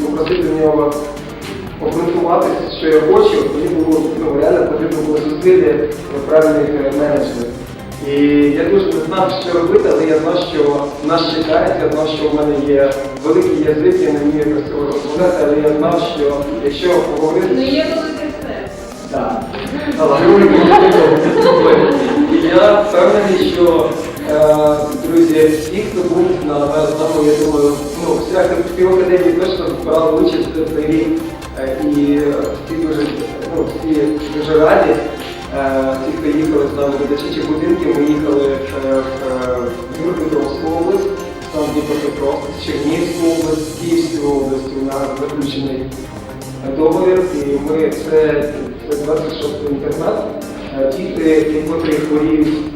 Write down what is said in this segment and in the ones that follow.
попросити в нього обґрунтувати, що я хочу, мені було ну, реально потрібно було зусилля правильних е, менеджерів. І я дуже не знав, що робити, але я знав, що нас чекають, я знав, що в мене є великий язик, я не вмію красиво розмовляти, але я знав, що якщо поговорити... Ну є великий сенс. Так. Але І я впевнений, що друзі, всі, хто був на одному, я думаю, ну, вся півакадемії точно брали участь в цей рік. Е, І всі дуже, ну, всі дуже раді. Е, Ті, хто їхали з нами до дитячих будинків, ми їхали е, в Дніпропетровську область, сам Дніпропетровськ, Чернігівську область, Київську область, у нас заключений договір, і ми це, це 26 інтернат. Е, ті, котрі хворіють.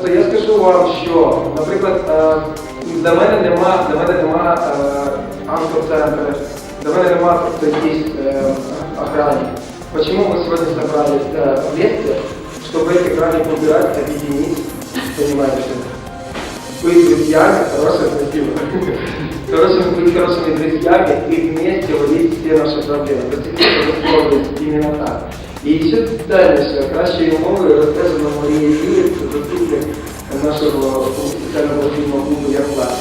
Тобто я скажу вам, що, наприклад, е, для мене нема, для мене нема е, онкоцентру, для мене нема тобто, якісь е, охрани. Почему мы сегодня собрались э, вместе, чтобы эти крайне убирать, объединить, понимаете? быть друзьями, хорошими, красивыми, хорошими, быть хорошими друзьями и вместе валить все наши проблемы. Простите, именно так. І ще дальше, кращої умови розкажемо Марія Юрій, це заступник нашого спеціального фільму клубу Ярмлак.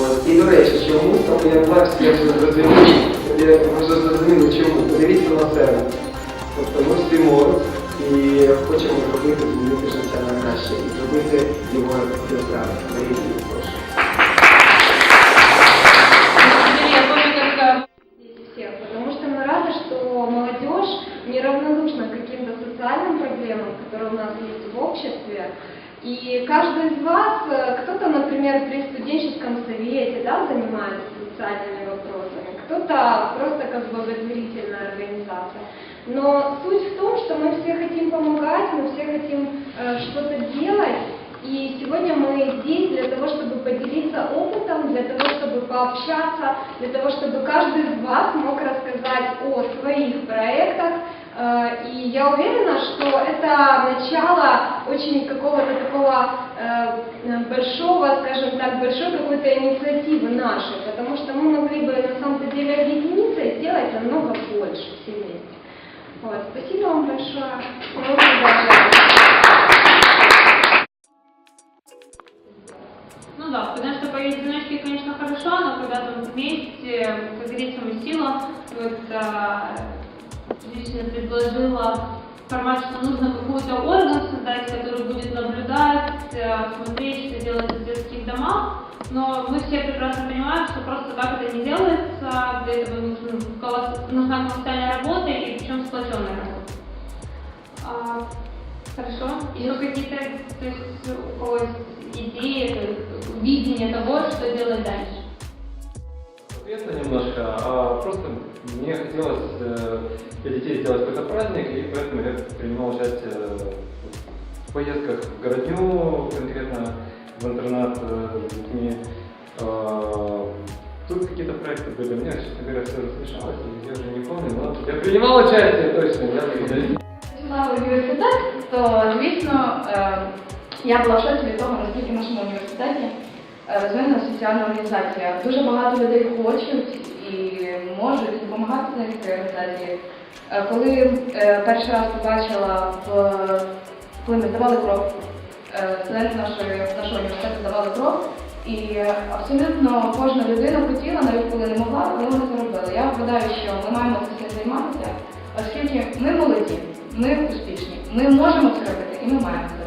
От. І до речі, чому саме Ярмлак всі вже зрозуміли, я вже зрозуміли чому. Подивіться на себе. Тобто ми всі молодь і хочемо зробити змінити життя на краще і зробити його яскравим. Марія Юрій, прошу. Я помню, как здесь всех, потому что мы рады, что молодежь неравнодушна к каким-то социальным проблемам, которые у нас есть в обществе. и каждый из вас, э, кто-то, например, при студенческом совете да, занимается социальными вопросами, кто-то просто как благотворительная организация. Но суть в том, что мы все хотим помогать, мы все хотим э, что-то делать, и сегодня мы здесь для того, чтобы поделиться опытом, для того, чтобы пообщаться, для того, чтобы каждый из вас мог рассказать о своих проектах. Э, И я уверена, что это начало очень какого-то такого э, большого, скажем так, большой какой-то инициативы нашей, потому что мы могли бы на самом-то деле объединиться и сделать намного больше все вместе. Вот. Спасибо вам большое. Ну да, потому что поединочки, конечно, хорошо, но когда там вместе, как говорится, мы сила, вот а, лично предложила формат, что нужно какой-то орган создать, который будет наблюдать, э, смотреть, что делается в детских домах. Но мы все прекрасно понимаем, что просто так это не делается, для этого нужна колоссальная работа и причем сплоченная работа. А, хорошо. Еще какие-то, то есть у кого есть идеи, видение того, что делать дальше? Ответно немножко, а просто мне хотелось э, для детей сделать какой-то праздник, и поэтому я принимал участие в поездках в городню, конкретно в интернат э, с детьми. А, Тут какие-то проекты были, мне, честно говоря, все разрешалось, и я уже не помню, но я принимал участие точно, я благодарю. Почала університет, то звісно е, я була в шоці від того, наскільки в нашому університеті е, розвинена соціальна організація. Дуже багато людей хочуть і можуть допомагати на цій організації. Е, Коли е, перший раз побачила, коли ми здавали кров, е, студенти нашої, нашого університету здавали кров, і абсолютно кожна людина хотіла, навіть коли не могла, коли вони це робили. Я вважаю, що ми маємо цим займатися, оскільки ми молоді, ми успішні, ми можемо це робити і ми маємо це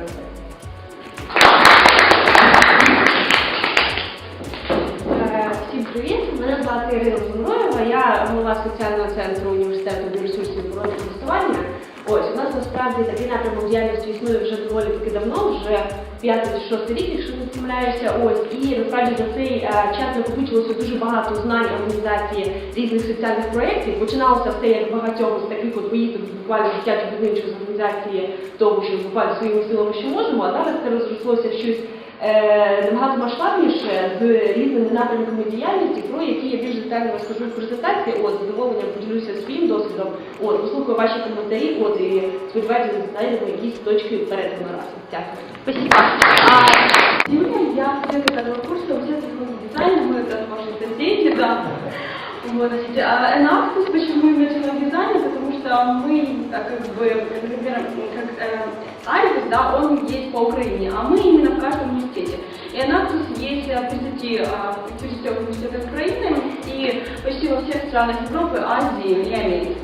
звати Ірина Зумроєва, я голова соціального центру університету біоресурсів оборони користування. Ось у нас насправді такий напрямок діяльності існує вже доволі таки давно, вже п'ятий чи шостий рік, якщо не помиляюся. Ось і насправді за цей е, час накопичилося дуже багато знань організації різних соціальних проєктів. Починалося все як багатьох з таких от поїздок буквально дитячих будинків з організації того, що буквально своїми силами що можемо, а зараз це розрослося щось набагато масштабніше з різними напрямками діяльності, про які я більш детально розкажу в презентації. От, з задоволенням поділюся своїм досвідом. От, послухаю ваші коментарі, от, і сподіваюся, знайдемо якісь точки перетину разом. Дякую. Спасибо. Сегодня я студентка этого курса университета технологий дизайна, мы это в Вашингтон дети, да. Вот, значит, а Enactus, почему именно технологий дизайна? Потому что мы, а, как бы, например, как э, Арикус, да, он есть по Украине, а мы именно в каждом университете. И Enactus есть э, в 30, а, в 30 университетах Украины и почти во всех странах Европы, Азии и Америки.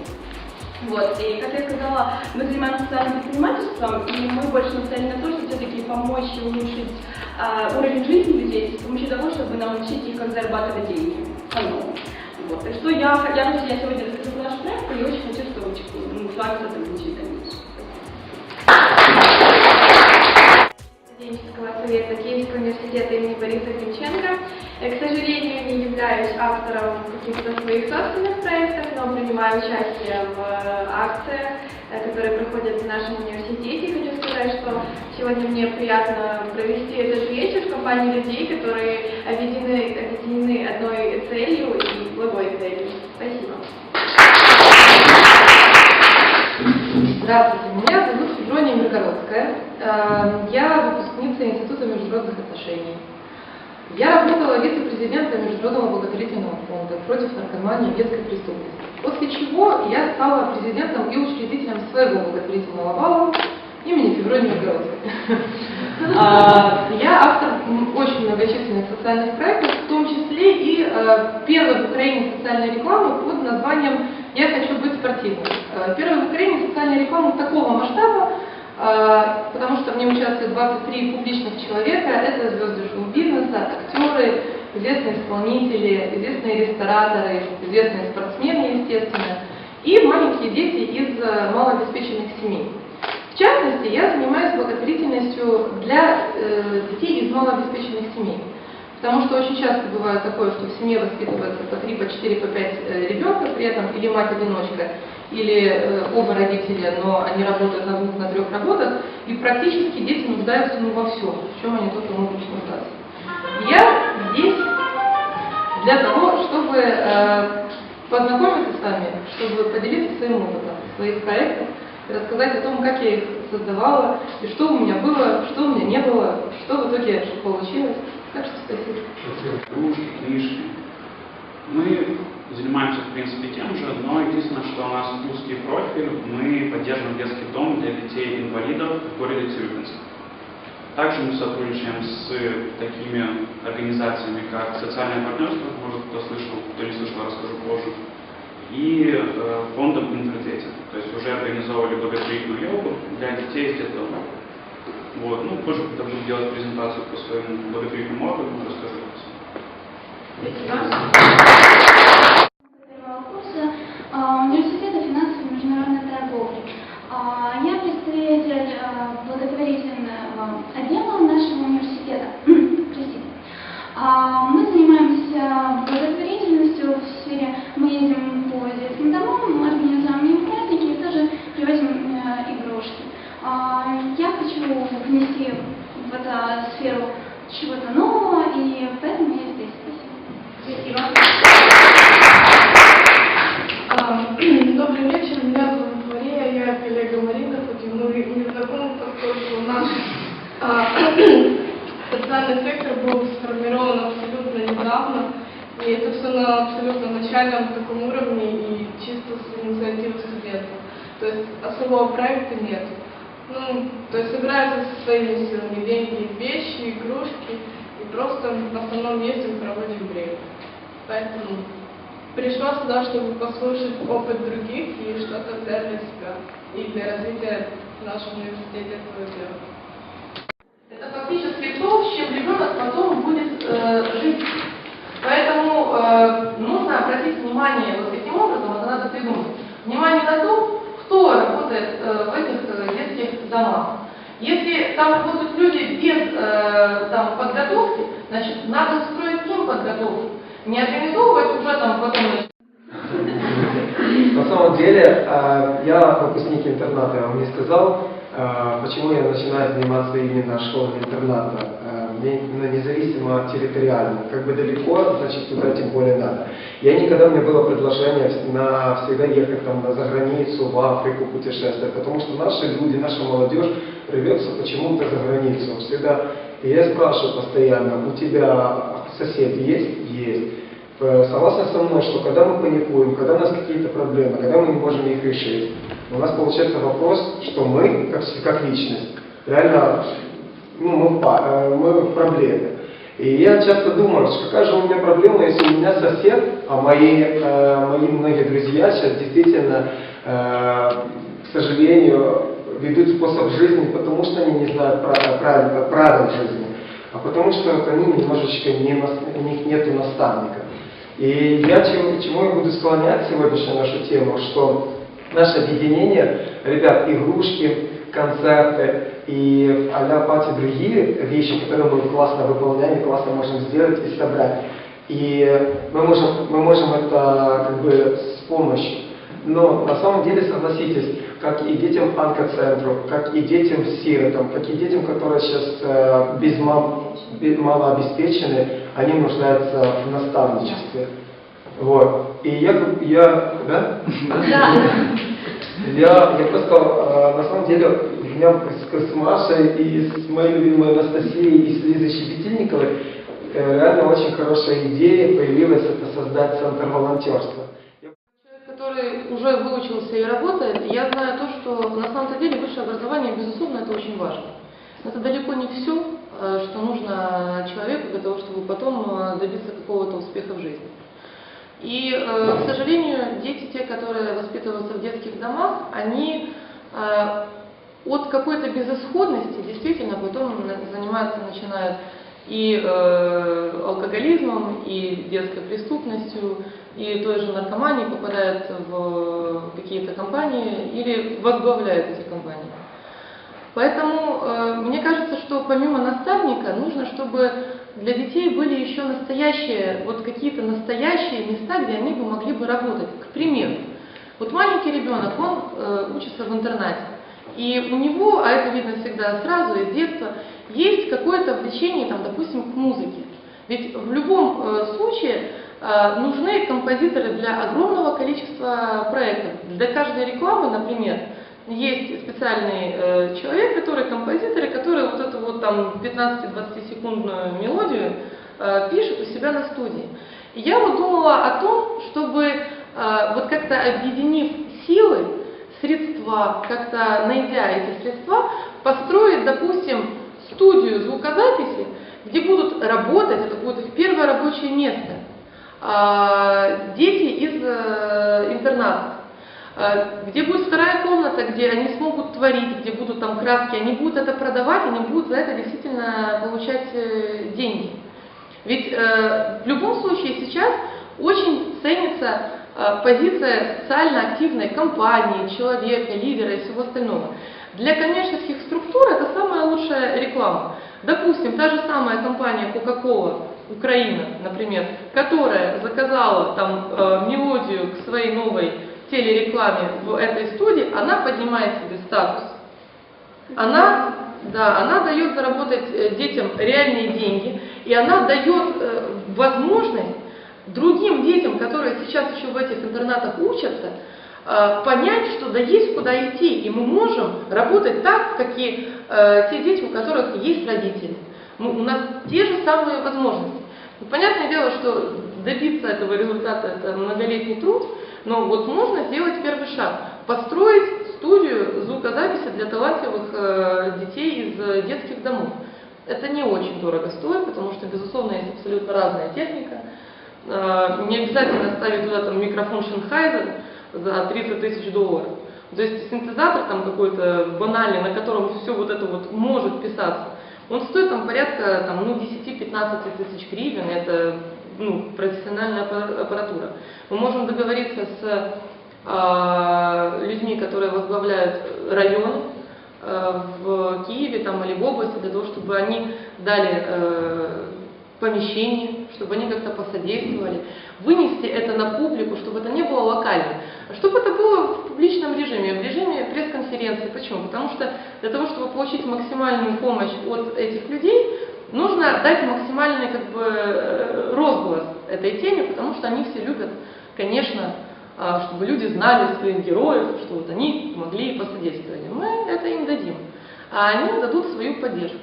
Вот, и как я сказала, мы занимаемся социальным предпринимательством, и мы больше нацелены на то, чтобы все-таки помочь улучшить а, уровень жизни людей с помощью того, чтобы научить их, как зарабатывать деньги самому. Вот, так что я, я, я сегодня расскажу наш проект, и очень хочу, чтобы ну, с вами сотрудничать совета Киевского университета имени Бориса Гринченко. Я, к сожалению, не являюсь автором каких-то своих собственных проектов, но принимаю участие в э, акциях, э, которые проходят в нашем университете. Хочу сказать, что сегодня мне приятно провести этот вечер в компании людей, которые объединены, объединены одной целью и благой целью. Спасибо. Здравствуйте, меня зовут Федрония Миргородская. Э, Я выпускница Института международных отношений. Я работала вице-президентом Международного благотворительного фонда против наркомании и детской преступности. После чего я стала президентом и учредителем своего благотворительного вала имени Февронии Миргородской. А, Я автор очень многочисленных социальных проектов, в том числе и э, первой в Украине социальной рекламы под названием «Я хочу быть спортивным». Э, Первая в Украине социальная реклама такого масштаба, потому что в ней участвуют 23 публичных человека, это звезды шоу-бизнеса, актеры, известные исполнители, известные рестораторы, известные спортсмены, естественно, и маленькие дети из э, малообеспеченных семей. В частности, я занимаюсь благотворительностью для э, детей из малообеспеченных семей. Потому что очень часто бывает такое, что в семье воспитывается по 3, по 4, по 5 э, ребенка, при этом или мать-одиночка, или э, оба родителя, но они работают на двух, на трех работах, и практически дети нуждаются ну, во всем, в чем они только могут нуждаться. Я здесь для того, чтобы э, познакомиться с вами, чтобы поделиться своим опытом, своих проектов, рассказать о том, как я их создавала, и что у меня было, что у меня не было, что в итоге получилось. Кружки, книжки. Мы занимаемся, в принципе, тем же, но единственное, что у нас узкий профиль, мы поддерживаем детский дом для детей-инвалидов в городе Тюрюпинск. Также мы сотрудничаем с такими организациями, как «Социальное партнерство», может, кто слышал, кто не слышал, расскажу позже, и э, фондом «Интердети». То есть уже организовывали благотворительную йогу для детей из детдома. Вот. Ну, позже, когда буду делать презентацию по своему благотворительному опыту, расскажу. первого курса а, Университета финансовой и международной торговли. А, Я представитель а, благотворительного отдела нашего университета. Простите. А, Мы занимаемся благотворительностью в сфере, мы ездим по детским домам, мы организуем им праздники и тоже привозим э, игрушки. А, Я хочу внести в эту сферу чего-то нового, и поэтому я здесь. Спасибо. А, Добрый вечер, меня зовут Мария, я коллега Марины, хоть и мы не знакомы, поскольку наш а, социальный сектор был сформирован абсолютно недавно, это все на абсолютно начальном таком уровне и чисто с инициативы студентов. То есть особого проекта нет. Ну, то есть собираются со своими силами деньги, вещи, игрушки, и просто в основном ездим, проводим время. Поэтому пришла сюда, чтобы послушать опыт других и что-то взять для себя и для развития нашего университета этого дела. Это фактически то, с чем ребенок потом будет э, жить. Поэтому э, нужно обратить внимание вот таким образом, это надо придумать, внимание на то, кто работает э, в этих э, детских домах. Если там работают люди без э, там, подготовки, значит, надо устроить им подготовку. Не организовывать уже там потом На самом деле, э, я выпускник интерната, я вам не сказал, э, почему я начинаю заниматься именно школой интерната. Не- независимо территориально. Как бы далеко, значит туда тем более надо. Я никогда, меня было предложение на, всегда ехать там на, за границу, в Африку путешествовать, потому что наши люди, наша молодежь рвется почему-то за границу. Всегда. И я спрашиваю постоянно, у тебя соседи есть? Есть. Э, Согласны со мной, что когда мы паникуем, когда у нас какие-то проблемы, когда мы не можем их решить, у нас получается вопрос, что мы, как, как личность, реально ну, мы, э, мы в проблеме. И я часто думаю, что какая же у меня проблема, если у меня сосед, а мои, э, мои многие друзья сейчас действительно, э, к сожалению, ведут способ жизни, потому что они не знают прав- правил, правил жизни, а потому что они немножечко не, у них нет наставника. И я чему, чему я буду склонять сегодняшнюю нашу тему, что наше объединение, ребят, игрушки, концерты и а-ля пати другие вещи, которые мы классно выполняем, классно можем сделать и собрать. И мы можем, мы можем это как бы с помощью. Но на самом деле, согласитесь, как и детям онкоцентру, как и детям сиротам, как и детям, которые сейчас э, без мам, бе- малообеспечены, они нуждаются в наставничестве. Вот. И я, я, да? Я, я просто, э, на самом деле, у меня с, с Машей и с моей любимой Анастасией и с Лизой Щепетильниковой э, реально очень хорошая идея появилась, это создать центр волонтерства. Человек, который уже выучился и работает, я знаю то, что на самом-то деле высшее образование, безусловно, это очень важно. Но это далеко не все, э, что нужно человеку для того, чтобы потом э, добиться какого-то успеха в жизни. И, э, к сожалению, дети, те, которые воспитываются в детских домах, они э, от какой-то безысходности действительно потом заниматься начинают и э, алкоголизмом, и детской преступностью, и той же наркоманией попадают в какие-то компании или возглавляют эти компании. Поэтому мне кажется, что помимо наставника нужно, чтобы для детей были еще настоящие, вот какие-то настоящие места, где они бы могли бы работать. К примеру, вот маленький ребенок, он э, учится в интернате, и у него, а это видно всегда сразу из детства, есть какое-то влечение, там, допустим, к музыке. Ведь в любом э, случае э, нужны композиторы для огромного количества проектов. Для каждой рекламы, например, есть специальный э, человек, который композитор, и который вот эту вот там 15-20 секундную мелодию э, пишет у себя на студии. И я вот думала о том, чтобы э, вот как-то объединив силы, средства, как-то найдя эти средства, построить, допустим, студию звукозаписи, где будут работать, это будет их первое рабочее место, а, дети из э, интернатов. Э, где будет вторая комната, где они смогут творить, где будут там краски, они будут это продавать, они будут за это действительно получать э, деньги. Ведь э, в любом случае сейчас очень ценится позиция социально активной компании, человека, лидера и всего остального. Для коммерческих структур это самая лучшая реклама. Допустим, та же самая компания Coca-Cola Украина, например, которая заказала там мелодию к своей новой телерекламе в этой студии, она поднимает себе статус. Она, да, она дает заработать э, детям реальные деньги, и она дает э, возможность другим детям, которые сейчас еще в этих интернатах учатся, э, понять, что да есть куда идти, и мы можем работать так, как и те дети, у которых есть родители. Мы- у нас те же самые возможности. Понятное дело, что добиться этого результата это многолетний труд, но вот можно сделать первый шаг. Построить студию звукозаписи для талантливых э, детей из э, детских домов. Это не очень дорого стоит, потому что, безусловно, есть абсолютно разная техника. Э, не обязательно ставить туда там микрофон Sennheiser за 30 тысяч долларов. То есть синтезатор там какой-то банальный, на котором все вот это вот может писаться, он стоит там порядка там, ну, 10-15 тысяч гривен, это ну, профессиональная аппара- аппаратура. Мы можем договориться с э, людьми, которые возглавляют районы э, в Киеве там, или в области, для того, чтобы они дали э, помещение, чтобы они как-то посодействовали, вынести это на публику, чтобы это не было локально, а чтобы это было в публичном режиме, в режиме пресс-конференции. Почему? Потому что для того, чтобы получить максимальную помощь от этих людей, нужно дать максимальный как бы э, розголос этой теме, потому что они все любят, конечно, а, чтобы люди знали своих героев, что вот они могли посодействовать. Мы это им дадим. А они дадут свою поддержку.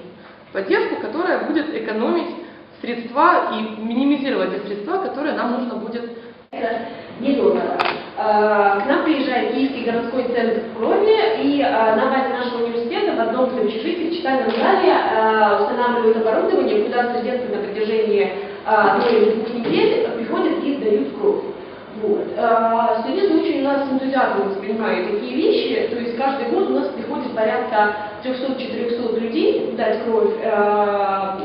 Поддержку, которая будет экономить средства и минимизировать те средства, которые нам нужно будет недорого. Э, К нам приезжает Киевский городской центр крови, и на базе нашего одном из общежитий в читальном зале э, устанавливают оборудование, куда студенты на протяжении э, одной или двух недель приходят и сдают кровь. Вот. Э, Студенты очень у нас с энтузиазмом воспринимают такие вещи, то есть каждый год у нас приходит порядка 300-400 людей дать кровь. Э,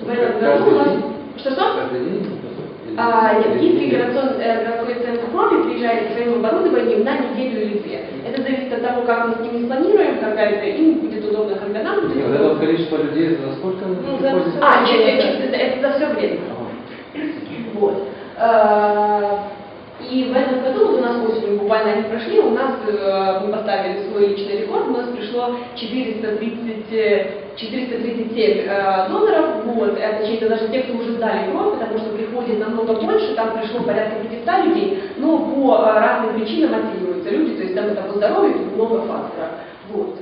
В этом году у нас... Что-что? А, нет, городской, э, городской центр крови приезжает со своим оборудованием на неделю или две. Это зависит от того, как мы с ними спланируем, когда это им будет удобно, когда нам будет это удобно. вот количество людей, за сколько Ну, за-? А, чисто, чисто, это за все время. Вот. Э, И в этом году, вот у нас осенью буквально они прошли, у нас, э, мы поставили свой личный рекорд, у нас пришло 430, э, 437 э, доноров, вот, это, это даже те, кто уже сдали кровь, потому что приходит намного больше, там пришло порядка 500 людей, но по э, разным причинам отсеиваются люди, то есть там это по здоровью, много факторов. Вот.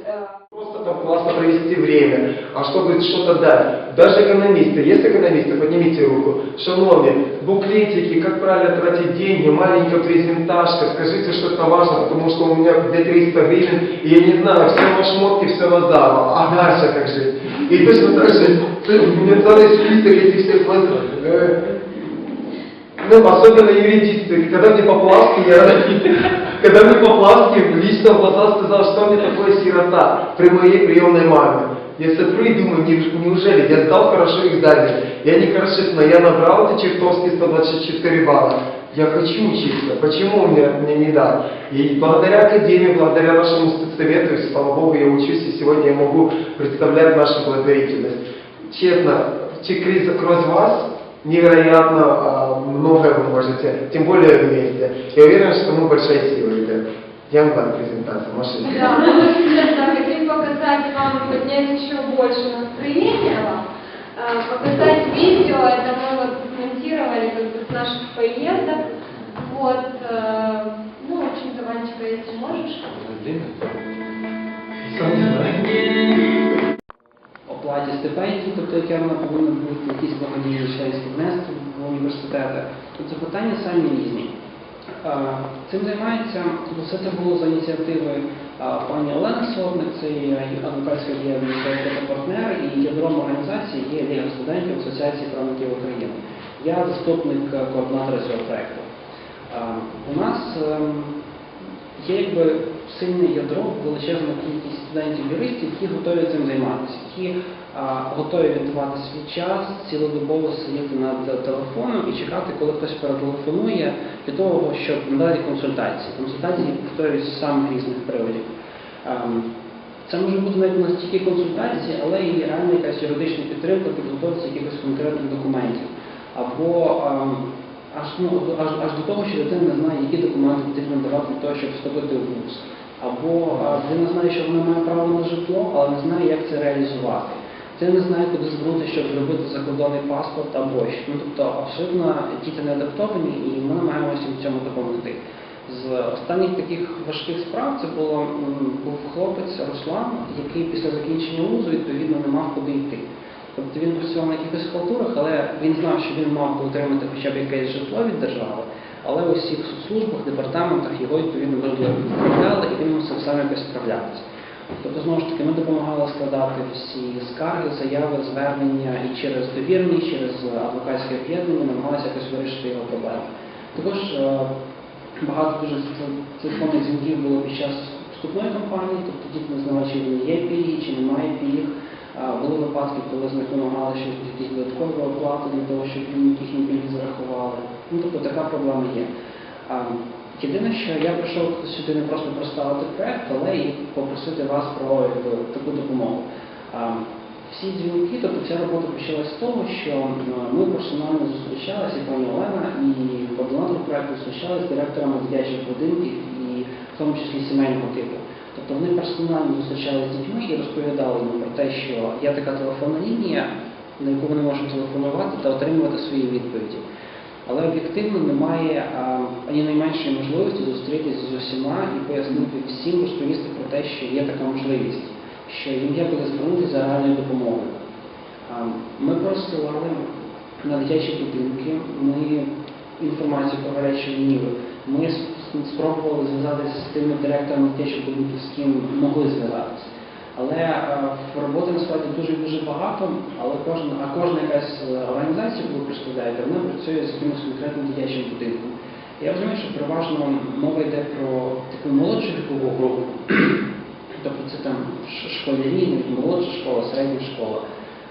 Просто там классно провести время, а чтобы что-то дать. Даже экономисты, есть экономисты, поднимите руку. Шановні, буклетики, как правильно тратить деньги, маленькая презентажка, скажите, что это важно, потому что у меня где 300 гривен, и я не знаю, все на шмотки, все на зал, а дальше как жить? И точно так же, у меня целый список этих всех э, ну, особенно юридисты, когда мне Поплавский, я, когда мне Поплавский лично в глаза сказал, что мне такое сирота при моей приемной маме. Я смотрю и думаю, «Не- неужели я сдал хорошо экзамен, я не хорошист, но я набрал эти чертовские 124 балла. Я хочу учиться, почему мне, мне не дал? И благодаря Академии, благодаря нашему спецсовету, и, слава Богу, я учусь, и сегодня я могу представлять нашу благотворительность. Честно, сквозь вас невероятно а, многое вы можете, тем более вместе. Я уверен, что мы большая сила, ребят. Я вам дам презентацию, Маша. Да, мы сейчас да, хотим показать вам, поднять еще больше настроение вам, э, показать видео, это мы вот монтировали как бы с наших поездок. Вот, э, ну, в общем-то, Ванечка, если можешь. оплаті стипендій, тобто яке вона повинна бути якісь благодійні членські внески в Тобто питання самі різні. Цим займається, все це було за ініціативи пані Олени Сорник, це адвокатська діяльність партнер, і ядром організації є Ліга студентів Асоціації правників України. Я заступник координатора цього проєкту. У нас ем, є якби сильне ядро, величезна кількість студентів-юристів, які готові цим займатися, які готові віддавати свій час, цілодобово сидіти над телефоном і чекати, коли хтось перетелефонує для того, щоб надати консультації. Консультації повторюють з самих різних приводів. Ем, Це може бути навіть не стільки консультації, але і реальна якась юридична підтримка, підготовці якихось конкретних документів. Або ем, аж, ну, аж, аж до того, що дитина не знає, які документи потрібно давати для того, щоб вступити в вуз. Або а, дитина знає, що вона має право на житло, але не знає, як це реалізувати. Дитина не знає, куди звернути, щоб зробити закордонний паспорт або що. Ну, тобто абсолютно діти не адаптовані і ми намагаємося в цьому допомогти. З останніх таких важких справ це було, був хлопець Руслан, який після закінчення вузу відповідно не мав куди йти. Тобто він працював на якихось халтурах, але він знав, що він мав би отримати хоча б якесь житло від держави, але у всіх службах, департаментах його відповідно можливо відправляли, і він мусив сам якось справлятися. Тобто, знову ж таки, ми допомагали складати всі скарги, заяви, звернення і через довірні, і через адвокатське об'єднання намагалися якось вирішити його проблему. Також е, багато дуже тел- телефонних дзвінків було під час вступної кампанії, тобто діти не знали, чи він є пільги, чи немає пільг. Були випадки, коли з них вимагали щось якісь додаткові оплати для того, щоб їхні пільги зарахували. Ну, тобто така проблема є. Єдине, що я прийшов сюди не просто представити проект, але і попросити вас про якби, таку допомогу. А, Всі дзвінки, тобто ця робота почалась з того, що ми персонально зустрічалися, і пані Олена, і координатор проекту зустрічалися з директорами дитячих будинків і в тому числі сімейного типу. Тобто вони персонально зустрічалися з дітьми і розповідали їм про те, що є така телефонна лінія, на яку вони можуть телефонувати та отримувати свої відповіді. Але об'єктивно немає ані найменшої можливості зустрітися з усіма і пояснити всім, розповісти про те, що є така можливість, що їм є куди звернутися за реальною допомогою. Ми просилали на дитячі будинки, ми інформацію про гарячі лінії, ми спробували зв'язатися з тими директорами дитячих будинків, з ким могли зв'язатися. Але е, роботи насправді дуже дуже багато, але кожна, а кожна якась е, організація, яку ви представляєте, вона працює з якимось конкретним дитячим будинком. Я розумію, що переважно мова йде про таку молодшу вікову групу, тобто це там школярі, молодша школа, середня школа.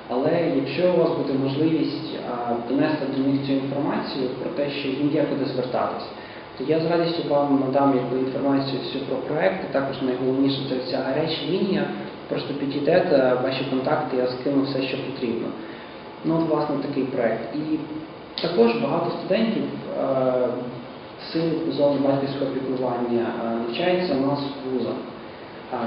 Але якщо у вас буде можливість а, донести до них цю інформацію про те, що їм є куди звертатись, то я з радістю вам надам інформацію всю про проект, і також найголовніше це ця гаряча лінія. Просто підійдете, ваші контакти, я скину все, що потрібно. Ну, от, власне, такий проект. І також багато студентів е, в силу зони батьківського піклування е, навчаються у нас в вузах. А,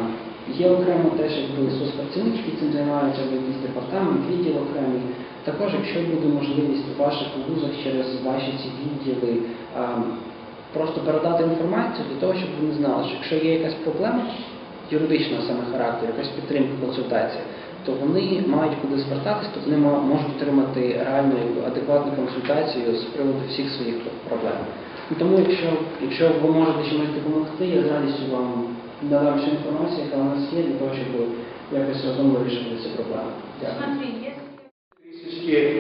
Є окремо теж якби соцпрацівники, які цим займаються, або якийсь департамент, відділ окремий. Також, якщо буде можливість у ваших вузах через ваші ці відділи а, просто передати інформацію для того, щоб вони знали, що якщо є якась проблема юридичного саме характеру, якась підтримка, консультація, то вони мають куди звертатись, то вони можуть отримати реальну адекватну консультацію з приводу всіх своїх проблем. Ну, Тому, якщо, якщо ви можете чимось допомогти, я з радістю вам надам всю інформацію, яка у нас є, для того, щоб якось разом вирішити ці проблеми. Дякую.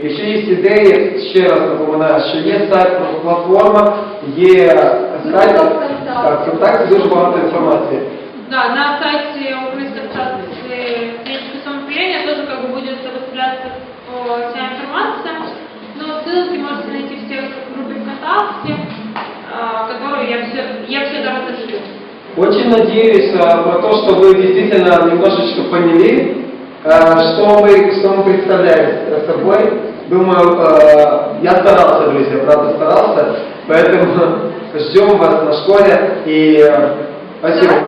Якщо є ідеї, ще раз напоминаю, що є сайт, платформа, є сайт, так, контакти, дуже багато інформації. Да, на сайте Украинской ассоциации клинического самоуправления тоже как бы будет выставляться э, вся информация, но ссылки можете найти в группе ВКонтакте, э, которую я все, я все дорого шлю. Очень надеюсь а, про то, что вы действительно немножечко поняли, а, что мы, что мы представляем собой. Думаю, а, я старался, друзья, правда старался, поэтому ждем вас на школе и спасибо.